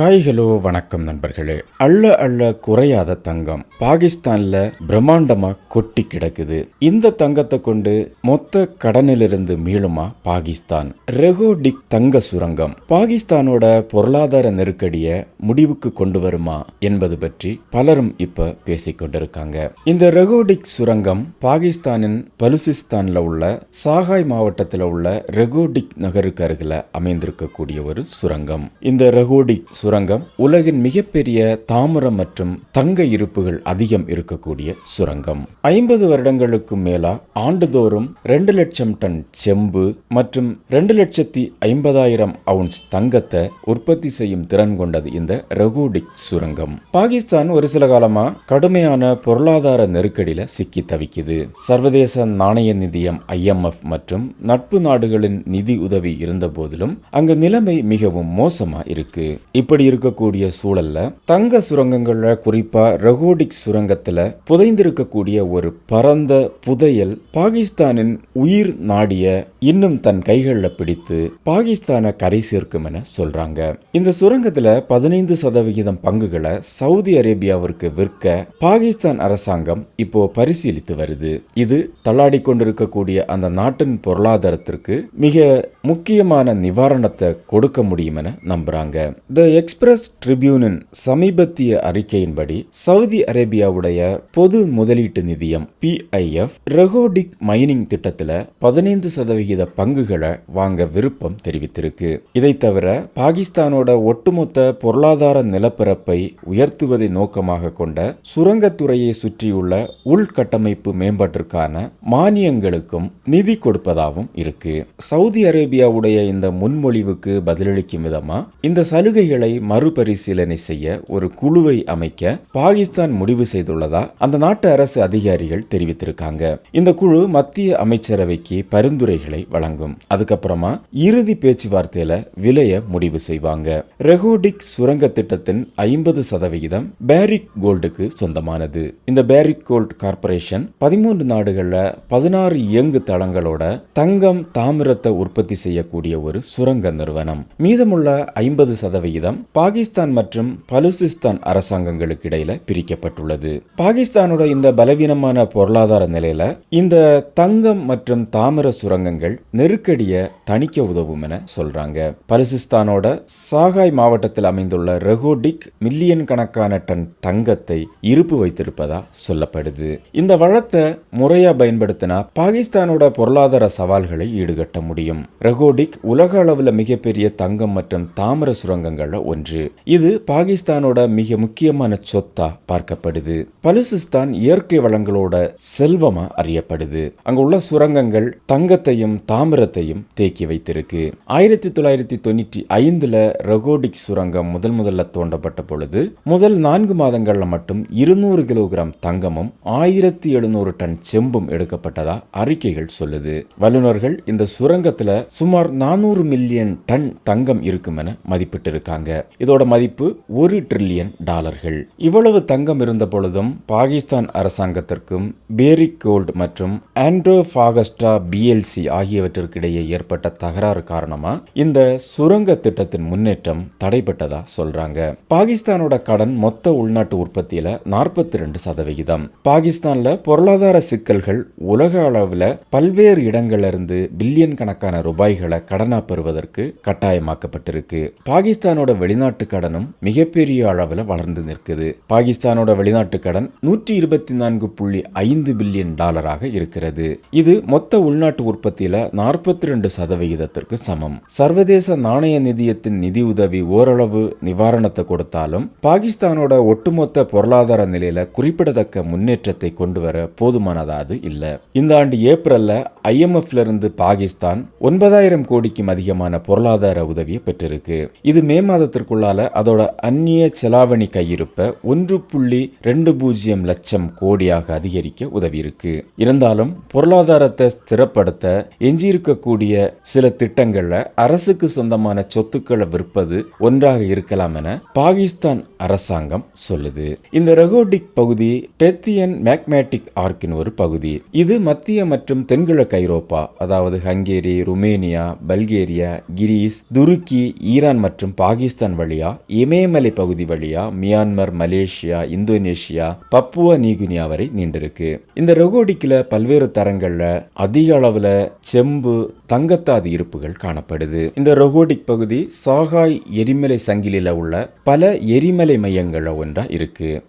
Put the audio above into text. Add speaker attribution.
Speaker 1: Hi hello வணக்கம் நண்பர்களே. அள்ள அள்ள குறையாத தங்கம். பாகிஸ்தான்ல பிரம்மாண்டமா கொட்டி கிடக்குது. இந்த தங்கத்தை கொண்டு மொத்த கடனிலிருந்து மீளுமா பாகிஸ்தான். ரெகோடிக் தங்க சுரங்கம். பாகிஸ்தானோட பொருளாதார நெருக்கடிய முடிவுக்கு கொண்டு வருமா என்பது பற்றி பலரும் இப்ப பேசிக்கொண்டிருக்காங்க இந்த ரெகோடிக் சுரங்கம் பாகிஸ்தானின் பலுசிஸ்தான்ல உள்ள சாகாய் மாவட்டத்தில் உள்ள ரெகோடிக் நகருக்கு அருகில அமைந்திருக்கக்கூடிய ஒரு சுரங்கம். இந்த ரெகோடிக் சுரங்கம். உலகின் மிகப்பெரிய தாமிரம் மற்றும் தங்க இருப்புகள் அதிகம் இருக்கக்கூடிய சுரங்கம். ஐம்பது வருடங்களுக்கு மேலா ஆண்டுதோறும் ரெண்டு லட்சம் டன் செம்பு மற்றும் ரெண்டு லட்சத்தி ஐம்பதாயிரம் அவுன்ஸ் தங்கத்தை உற்பத்தி செய்யும் திறன் கொண்டது இந்த ரெகோடிக் சுரங்கம். பாகிஸ்தான் ஒரு சில காலமா கடுமையான பொருளாதார நெருக்கடியில சிக்கி தவிக்குது. சர்வதேச நாணய நிதியம் ஐஎம்எஃப் மற்றும் நட்பு நாடுகளின் நிதி உதவி இருந்த போதிலும் அங்கு நிலைமை மிகவும் மோசமா இருக்கு. இப்படி இருக்கக்கூடிய சூழல்ல தங்க சுரங்கங்கள்ல குறிப்பா ரகோடிக் சுரங்கத்துல புதைந்திருக்கக்கூடிய ஒரு பரந்த புதையல் பாகிஸ்தானின் உயிர் நாடிய இன்னும் தன் கைகளில் பிடித்து பாகிஸ்தானை கரை சேர்க்கும் என சொல்றாங்க. இந்த சுரங்கத்துல பதினைந்து சதவிகிதம் பங்குகளை சவுதி அரேபியாவிற்கு விற்க பாகிஸ்தான் அரசாங்கம் இப்போ பரிசீலித்து வருது. இது தள்ளாடி கொண்டிருக்கக்கூடிய அந்த நாட்டின் பொருளாதாரத்திற்கு மிக முக்கியமான நிவாரணத்தை கொடுக்க முடியும் என நம்புறாங்க. த எக்ஸ்பிரஸ் ட்ரிபியூனின் சமீபத்திய அறிக்கையின்படி சவுதி அரேபியாவுடைய பொது முதலீட்டு நிதியம் பிஐஎஃப் ரெகோடிக் மைனிங் திட்டத்தில் பதினைந்து சதவிகித பங்குகளை வாங்க விருப்பம் தெரிவித்திருக்கு. இதை தவிர பாகிஸ்தானோட ஒட்டுமொத்த பொருளாதார நிலப்பரப்பை உயர்த்துவதை நோக்கமாக கொண்ட சுரங்கத்துறையை சுற்றியுள்ள உள்கட்டமைப்பு மேம்பாட்டிற்கான மானியங்களுக்கும் நிதி கொடுப்பதாகவும் இருக்கு. சவுதி அரேபியாவுடைய இந்த முன்மொழிவுக்கு பதிலளிக்கும் விதமா இந்த சலுகைகளை மறுபரிசீலனை செய்ய ஒரு குழுவை அமைக்க பாகிஸ்தான் முடிவு செய்துள்ளதா? அந்த நாட்டு அரசு அதிகாரிகள் தெரிவித்திருக்காங்க. இந்த குழு மத்திய அமைச்சரவைக்கு பரிந்துரைகளை வழங்கும். அதுக்கப்புறமா இறுதி பேச்சுவார்த்தையில விலைய முடிவு செய்வாங்க. ரெகோடிக் சுரங்க திட்டத்தின் ஐம்பது சதவிகிதம் பேரிக் கோல்டுக்கு சொந்தமானது. இந்த பேரிக் கோல்ட் கார்பரேஷன் பதிமூன்று நாடுகள்ல பதினாறு இயங்கு தளங்களோட தங்கம் தாமிரத்தை உற்பத்தி செய்யக்கூடிய ஒரு சுரங்க நிறுவனம். மீதமுள்ள ஐம்பது சதவிகிதம் பாகிஸ்தான் மற்றும் பலுசிஸ்தான் அரசாங்கங்களுக்கு இடையில பிரிக்கப்பட்டுள்ளது. பாகிஸ்தானோட இந்த பலவீனமான பொருளாதார நிலையில இந்த தங்கம் மற்றும் தாமிர சுரங்கங்கள் நெருக்கடிய தணிக்க உதவும் என சொல்றாங்க. பலுசிஸ்தானோட சாகாய் மாவட்டத்தில் அமைந்துள்ள ரெகோடிக் மில்லியன் கணக்கான டன் தங்கத்தை இருப்பு வைத்திருப்பதா சொல்லப்படுது. இந்த வளத்தை முறையா பயன்படுத்தினா பாகிஸ்தானோட பொருளாதார சவால்களை ஈடுகட்ட முடியும். ரெகோடிக் உலக அளவில் மிகப்பெரிய தங்கம் மற்றும் தாமிர சுரங்கங்கள்ல ஒன்று. இது பாகிஸ்தானோட மிக முக்கியமான சொத்தா பார்க்கப்படுது. பலுசிஸ்தான் இயற்கை வளங்களோட செல்வமா அறியப்படுது. அங்க உள்ள சுரங்கங்கள் தங்கத்தையும் தாமிரத்தையும் தேக்கி வைத்திருக்கு. ஆயிரத்தி தொள்ளாயிரத்தி தொண்ணூற்றி ஐந்துல ரகோடிக் சுரங்கம் முதல் முதல்ல தோண்டப்பட்ட பொழுது முதல் நான்கு மாதங்கள்ல மட்டும் இருநூறு கிலோகிராம் தங்கமும் ஆயிரத்தி எழுநூறு டன் செம்பும் எடுக்கப்பட்டதா அறிக்கைகள் சொல்லுது. வல்லுநர்கள் இந்த சுரங்கத்துல சுமார் நானூறு மில்லியன் டன் தங்கம் இருக்கும் என மதிப்பிட்டிருக்காங்க. இதோட மதிப்பு ஒரு ட்ரில்லியன் டாலர்கள். இவ்வளவு தங்கம் இருந்த பொழுதும் பாகிஸ்தான் அரசாங்கத்திற்கும் பேரிக் கோல்ட் மற்றும் ஆண்ட்ரோஃபாகஸ்டா பிஎல்சி ஆகியவற்றிற்கிடையே ஏற்பட்ட தகராறு காரணமா? இந்த சுரங்க திட்டத்தின் முன்னேற்றம் தடைப்பட்டதா சொல்றாங்க. பாகிஸ்தானோட கடன் மொத்த உள்நாட்டு உற்பத்தியில நாற்பத்தி ரெண்டு சதவிகிதம். பாகிஸ்தான்ல பொருளாதார சிக்கல்கள் உலக அளவில் பல்வேறு இடங்களிலிருந்து பில்லியன் கணக்கான ரூபாய்களை கடனா பெறுவதற்கு கட்டாயமாக்கப்பட்டிருக்கு. பாகிஸ்தானோட வெளிநாட்டு கடனும் மிகப்பெரிய அளவில் வளர்ந்து நிற்குது. பாகிஸ்தானோட வெளிநாட்டு கடன் நூற்றி இருபத்தி நான்கு புள்ளி ஐந்து பில்லியன் டாலராக இருக்கிறது. இது மொத்த உள்நாட்டு உற்பத்தியில நாற்பத்தி ரெண்டு சதவிகிதத்திற்கு சமம். சர்வதேச நாணய நிதியத்தின் நிதி உதவி ஓரளவு நிவாரணத்தை கொடுத்தாலும் பாகிஸ்தானோட ஒட்டுமொத்த பொருளாதார நிலையில குறிப்பிடத்தக்க முன்னேற்றத்தை கொண்டு வர போதுமானதாது இல்ல. இந்த ஆண்டு ஏப்ரல்ல ஐஎம்எஃப்ல இருந்து பாகிஸ்தான் ஒன்பதாயிரம் கோடிக்கும் அதிகமான பொருளாதார உதவியை பெற்றிருக்கு. இது மே மாதத்திற்குள்ளால அதோட அந்நிய செலாவணி கையிருப்பை ஒன்று புள்ளி ரெண்டு பூஜ்ஜியம் லட்சம் கோடியாக அதிகரிக்க உதவி இருக்கு இருந்தாலும் பொருளாதாரத்தை ஸ்திரப்படுத்த எஞ்சியிருக்கக்கூடிய சில திட்டங்களில் அரசுக்கு சொந்தமான சொத்துக்களை விற்பது ஒன்றாக இருக்கலாம் என பாகிஸ்தான் அரசாங்கம் சொல்லுது. இந்த ரெகோடிக் பகுதி டெத்தியன் மேக்மேட்டிக் ஆர்க்கின் ஒரு பகுதி. இது மத்திய மற்றும் தென்கிழக்கு ஐரோப்பா அதாவது ஹங்கேரி ருமேனியா பல்கேரியா கிரீஸ் துருக்கி ஈரான் மற்றும் பாகிஸ்தான் பாகிஸ்தான் வழியா இமயமலை பகுதி வழியா Myanmar Malaysia Indonesia Papua New Guinea வரை நீண்டிருக்கு. இந்த ரொகோடிக்கில் பல்வேறு தரங்கள்ல அதிக அளவுல செம்பு தங்கத்தாது இருப்புகள் காணப்படுது. இந்த ரொகோடிக் பகுதி சாகாய் எரிமலை சங்கிலில உள்ள பல எரிமலை மையங்கள ஒன்றா இருக்கு.